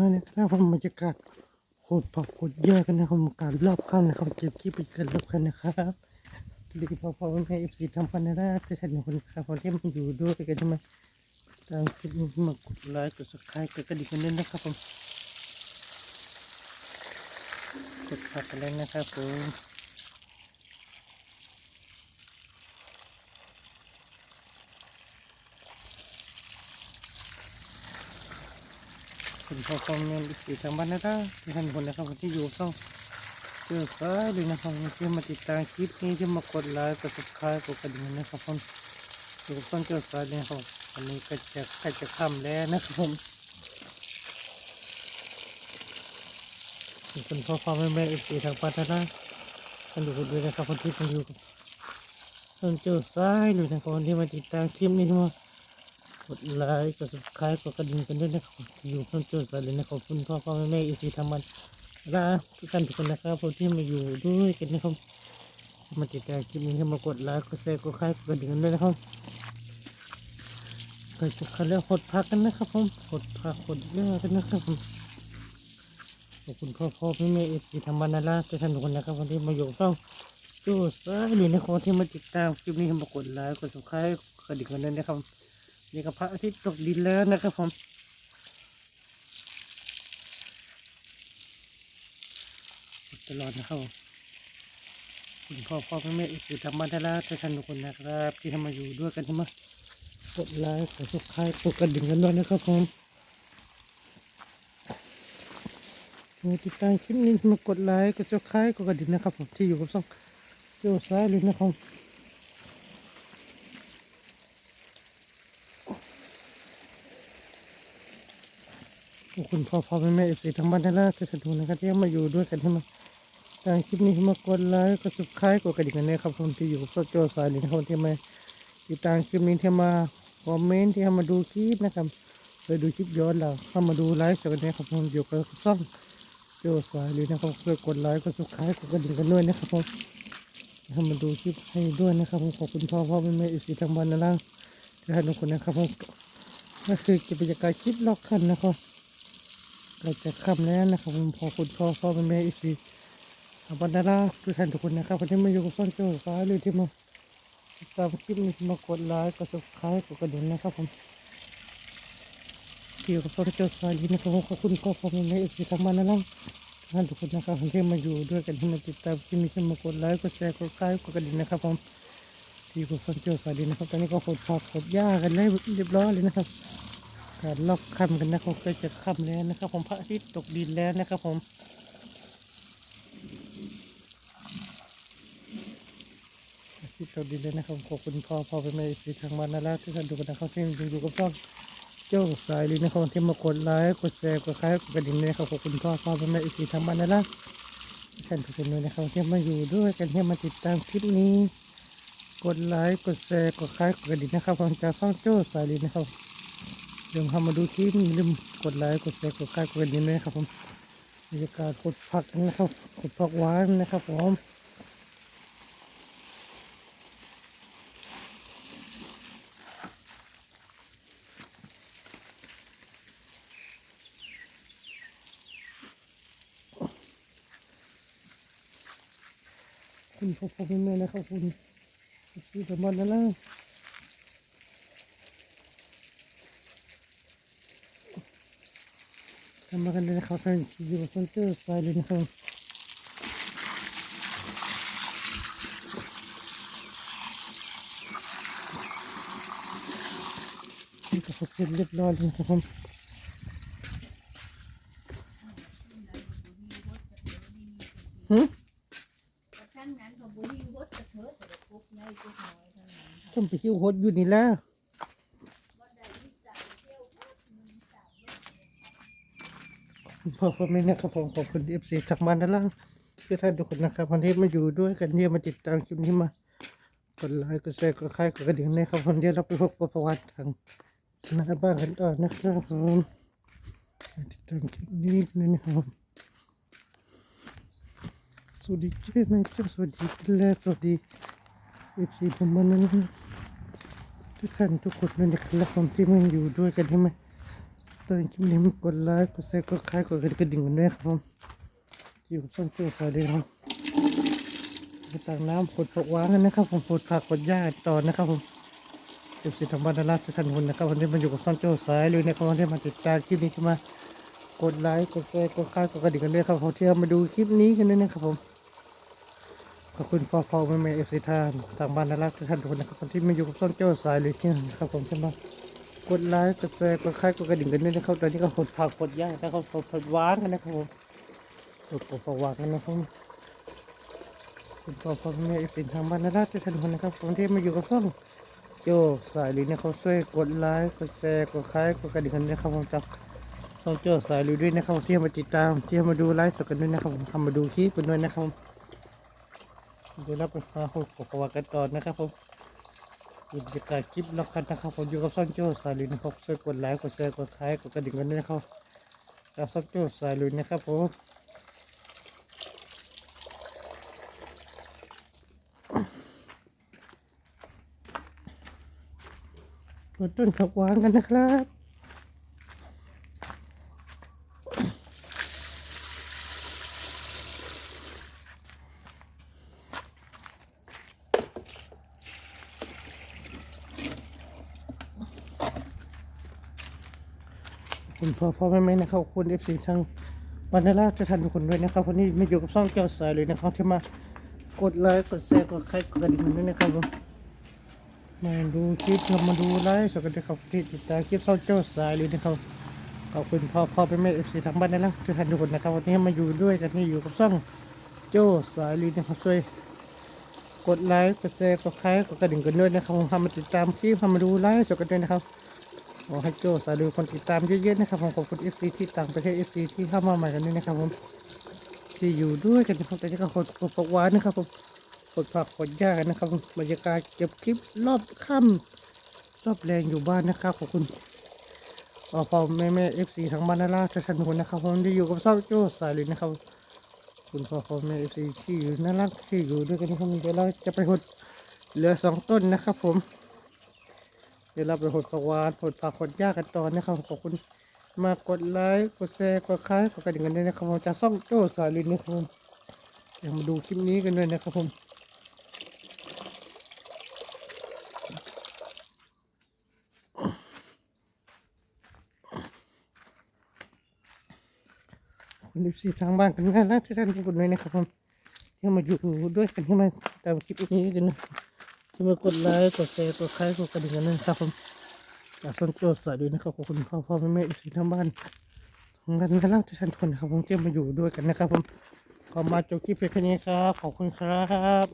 วันนี่ยนะครับผมบรรยากาศโหดผักโหดเยอะกันนะครับการรอบข้างนะครับเก็บขี้ปไปกันรอบกันนะครับดีพอพอแม่เอฟซีทำกันนะจะทันคนครับคนที่มันอยู่ด้วยกันใช่ไหมตามคลิปนี้มากดไลค์กดซับสไครต์กดกระดิ่งกันด้วยนะครับผมกดผักกันเลยนะครับผม คุณพ่อคอมเมนต์อีกทางบ้านนะครับท่านคนนะครับที่อยู่ต้องเจอซ้ายเลยนะครับที่มาติดตามคลิปนี้ที่มากดไลค์กดซับสไครต์กดกระดิ่งนะครับผมอยู่ต้องเจอซ้ายเนะครับวันนี้ก็จะกล้จะค่ำแล้วนะครับผมคุณพ่อคอมเมนต์แม่อีกทางบ้านนะครับท่านดูกันด้วยนะครับคนที่ผมอยู่ต้องเจอซ้ายเลยนะครับที่มาติดตามคลิปนี้ที่มา กดไลค์กด subscribe กดกระดิ่งกันด้วยนะครับอยู่เพิ่มเติมกันเลยนะขอบคุณพ่อพ่อแม่แม่อีซีทำมันลาทุกท่านทุกคนนะครับผมที่มาอยู่ด้วยกันนะครับมาติดตามคลิปนี้ให้มากดไลค์กดแชร์กดไลค์กดกระดิ่งกันด้วยนะครับก็จะคันแล้วหดพักกันนะครับผมหดพักหดเยอะกันนะครับผมขอบคุณพ่อพ่อแม่แม่อีซีทำมันะลาทุกท่านทุกคนนะครับวันที่มาอยู่ต้องจู้ซ้ายเลยนะครับที่มาติดตามคลิปนี้ให้มากดไลค์กด subscribe กดกระดิ่งกันด้วยนะครับ นี่ก็พระอาทิตย์ตกดินแล้วนะครับผมตลอดนะครับคุณพ่อพ่อแม่อีกคือธรรมดาละท่านทุกคนนะครับ ที่ทำมาอยู่ด้วยกันใช่ไหมกดไลค์กดซับสไครต์กดกระดิ่งกันด้วยนะครับผมมีติดตามคลิปนี้มากดไลค์กดซับสไครต์กดกระดิ่งนะครับผมที่อยู่กับช่องโจ้ซ้ายเลยนะครับ ขอบคุณ พ่อพ่อแม่แม่เอฟซีทั้งบ้านทั้งล่างที่สนุกนะครับที่มาอยู่ด้วยกันที่มาทางคลิปนี้มากดไลค์กดซับสไครต์กดกระดิ่งกันนะครับคนที่อยู่กับพวกโจสายลินคนที่มาติดตามคลิปนี้ที่มาคอมเมนต์ที่มาดูคลิปนะครับไปดูคลิปย้อนเราเข้ามาดูไลฟ์กันนะครับผมอยู่กับช่องโจสายลินนะครับช่วยกดไลค์กดซับสไครต์กดกระดิ่งกันด้วยนะครับผมเข้ามาดูคลิปให้ด้วยนะครับผมขอบคุณพ่อพ่อแม่แม่เอฟซีทั้งบ้านทั้งล่างที่ให้ทุกคนนะครับผมก็คือกิจกรรมคลิปล็อกคันนะครับ ก็จะคำแล้วนะครับผมพอคุณพ่อพ่อแม่แม่อีกทีอาบันดาราทุกท่านทุกคนนะครับวันนี้มาอยู่กับซ่อนโจ้ฟ้าเลยที่มาตามคลิปนี้มากดไลค์กดซับสไครต์กดกระดิ่งนะครับผมที่อยู่กับซ่อนโจ้ฟ้าเลยนะครับผมขอบคุณพ่อพ่อแม่แม่อีกทีทางบ้านนะครับทุกท่านทุกคนนะครับวันนี้มาอยู่ด้วยกันที่มาติดตามคลิปนี้มากดไลค์กดแชร์กดไลค์กดกระดิ่งนะครับผมที่อยู่กับซ่อนโจ้ฟ้าเลยนะครับตอนนี้ก็ขดผักขดหญ้ากันได้เรียบร้อยเลยนะครับ การลอกค่ำกันนะครับก็จะค่ำแล้วนะครับ ผมพระอาทิตย์ตกดินแล้วนะครับผมพระอาทิตย์ตกดินแล้วนะครับขอบคุณพ่อพ่อไปไม่สีทางบ้านนะแล้วที่ท่านดูกันนะครับที่ยังอยู่กับช่องเจ้าสายลินนะครับที่มากดไลค์กดแชร์กดคล้ายกดกระดิ่งเลยนะครับขอบคุณพ่อพ่อไปไม่สีทางบ้านนะแล้วท่านทุกคนเลยนะครับที่มาอยู่ด้วยกันที่มาติดตามคลิปนี้ กดไลค์กดแชร์กดคล้ายกดกระดิ่งนะครับผมจากช่องเจ้าสายลินนะครับ เดี๋ยวเข้ามาดูคลิปนี้ลืมกดไลค์กดแชร์กดค่ายกดกระดิ่งด้วยนะครับผมบรรยากาศกดผักนะครับกดผักหวานนะครับผมคุณพ่อพ่อแม่นะครับคุณที่สมบัติและทำมากันเลยนะ ครับแฟนอยู่กับคอนเตอร์สายเลยนะครับนี่ก็เสร็จเรียบร้อยเลยนะครับผมหืมท่านนั้นก็บุญวดกระเถิดแต่ปุ๊บใหญ่ปุ๊บน้อยเท่านั้น ต้องไปคิวโฮดอยู่นี่แล้ว บ่ได้วิจารณ์เที่ยวพักมันสามเรื่องพ่อพ่อแม่นะครับผมขอบคุณเอฟซีจากบ้านด้านล่างคือท่านทุกคนนะครับวันนี้มาอยู่ด้วยกันที่ยมาติดตามคลิปนี้มากดไลค์กดแชร์กดคลายกดกระดิ่งนะครับวันนี้เราไปพบประวัติทางหน้าบ้านกันต่อนะครับผมมาติดตามคลิปนี้นะครับสวัสดีเจ้านะเจ้าสวัสดีกันแล้วสวัสดีเอฟซีทุกคนนะครับทุกท่านทุกคนนะครับผมที่มาอยู่ด้วยกันใช่ไหม ตอนคลิปนี้มากดไลค์กดแชร์กดคลายกดกระดิ่งกันด้วยครับผมที่ผมส่งเจ้าสายเลยครับไปตักน้ำผดผักหวานกันนะครับ ผมผดผักผดหญ้าต่อนะครับผมเอฟซีทางบ้านนาราทุกท่านคนนะครับวันนี้มาอยู่กับซ่องเจ้าสายเลยนะครับวันนี้มาติดตามคลิปนี้ขึ้นมากดไลค์กดแชร์กดคลายกดกระดิ่งกันด้วยครับผมที่เรามาดูคลิปนี้กันด้วยนะครับผมขอบคุณพ่อพ่อแม่แม่เอฟซีทานทางบ้านนารักท่านทุกคนนะครับคนที่มาอยู่กับต้นเจ้าสายเลยที่นะครับผมจะม กดไลค์กดแชร์กดไลค์กดกระดิ่งกันด้วยนะครับตอนนี้ก็หดผักหดหญ้าแล้วก็หดผักหวานกันนะครับผมหดผักหวานกันนะครับคุณพ่อพ่อแม่เอฟซีทางบ้านน่ารักทุกท่านทุกคนนะครับคนที่มาอยู่กับต้นโจ้สายลยนะครับช่วยกดไลค์กดแชร์กดไลค์กดกระดิ่งกันนะครับผมจากต้นเจ้าสายลยด้วยนะครับที่มาติดตามที่มาดูไลฟ์สดกันด้วยนะครับผมทำมาดูคลิปกันด้วยนะครับเดี๋ยวเราไปฟังของประวัติกันต่อนะครับผม บรรยากาศคลิปแล้วกันนะครับผมอยู่กับซ่อนโจ้สายลุยนะครับช่วยกดไลค์กดแชร์กดไลค์กดกระดิ่งกันด้วยนะครับกับซ่อนโจ้สายลุยนะครับผมกดต้นผักหวานกันนะครับ คุณพ่อพ่อแม่แม่นะครับคุณเอฟซีทางบรรณาราชทันคนด้วยนะครับวันนี้มาอยู่กับซ่องเจ้าสายเลยนะครับที่มากดไลค์กดแชร์กดไลค์กดกระดิ่งด้วยนะครับผมมาดูคลิปเรามาดูไลฟ์สดกันด้วยครับที่ติดตามคลิปซ่องเจ้าสายเลยนะครับขอบคุณพ่อพ่อแม่แม่เอฟซีทางบ้านนั่นแหละทุกท่านทุกคนนะครับวันนี้มาอยู่ด้วยกันนี่อยู่กับซ่องเจ้าสายเลยนะครับช่วยกดไลค์กดแชร์กดไลค์กดกระดิ่งกันด้วยนะครับทำมาติดตามคลิปทำมาดูไลฟ์สดกันด้วยนะครับ ขอให้โจ้สาดูคนติดตามเยอะๆนะครับผมขอบคุณเอฟซีที่ต่างประเทศเอฟซีที่เข้ามาใหม่กันด้วยนะครับผมที่อยู่ด้วยกันนะครับแต่นี่ก็ขดผักหวานนะครับผมขดผักขดหญ้ากันนะครับบรรยากาศเก็บคลิปรอบค่ำรอบแรงอยู่บ้านนะครับขอบคุณพ่อพ่อแม่แม่เอฟซีทางบ้านนาราทุกท่านทุกคนนะครับผมที่อยู่กับเศร้าโจ้สายเลยนะครับ คุณพ่อพ่อแม่เอฟซีที่อยู่น่ารักที่อยู่ด้วยกันนะครับเดี๋ยวเราจะไปหดเหลือสองต้นนะครับผม เดี๋ยวเราไปหดผักหวานหดผักหดหญ้ากันตอนนะครับขอบคุณมากกดไลค์กดแชร์กดคล้ายกดกระดิ่งกันด้วยนะครับผมจะซ่องโจ้สายลินนะครับผมเดี๋ยวมาดูคลิปนี้กันด้วยนะครับผมคุณดิซีทางบ้านกันน่ารักทุกท่านทุกคนเลยนะครับผมที่มาอยู่ด้วยกันที่มาตามคลิปนี้กันนะ ที่มากดไลค์กดแชร์กดคล้ายกดกระดิ่งกันนะครับผมอยากสนใจสายด้วยนะครับขอบคุณพ่อพ่อแม่แม่อีกทีทั้งบ้านทำงานกันล่างจะทันทนครับผมเจ้ามาอยู่ด้วยกันนะครับผมขอมาจบคลิปเพียงแค่นี้ครับ ขอบคุณครับ